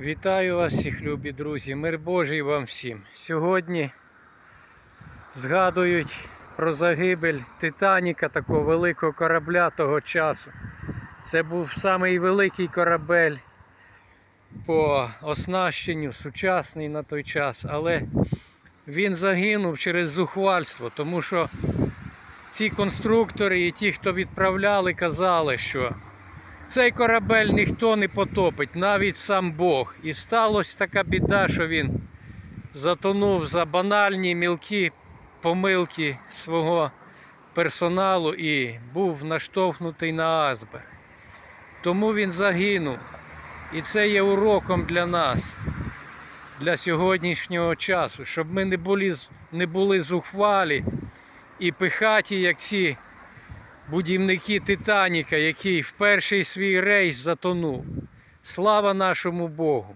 Вітаю вас всіх, любі друзі, мир Божий вам всім. Сьогодні згадують про загибель Титаніка, такого великого корабля того часу. Це був самий великий корабель по оснащенню, сучасний на той час, але він загинув через зухвальство, тому що ці конструктори і ті, хто відправляли, казали, що цей корабель ніхто не потопить, навіть сам Бог. І сталося така біда, що він затонув за банальні мілкі помилки свого персоналу і був наштовхнутий на азбех. Тому він загинув. І це є уроком для нас, для сьогоднішнього часу, щоб ми не були, не були зухвалі і пихаті, як ці будівники Титаніка, який в перший свій рейс затонув. Слава нашому Богу!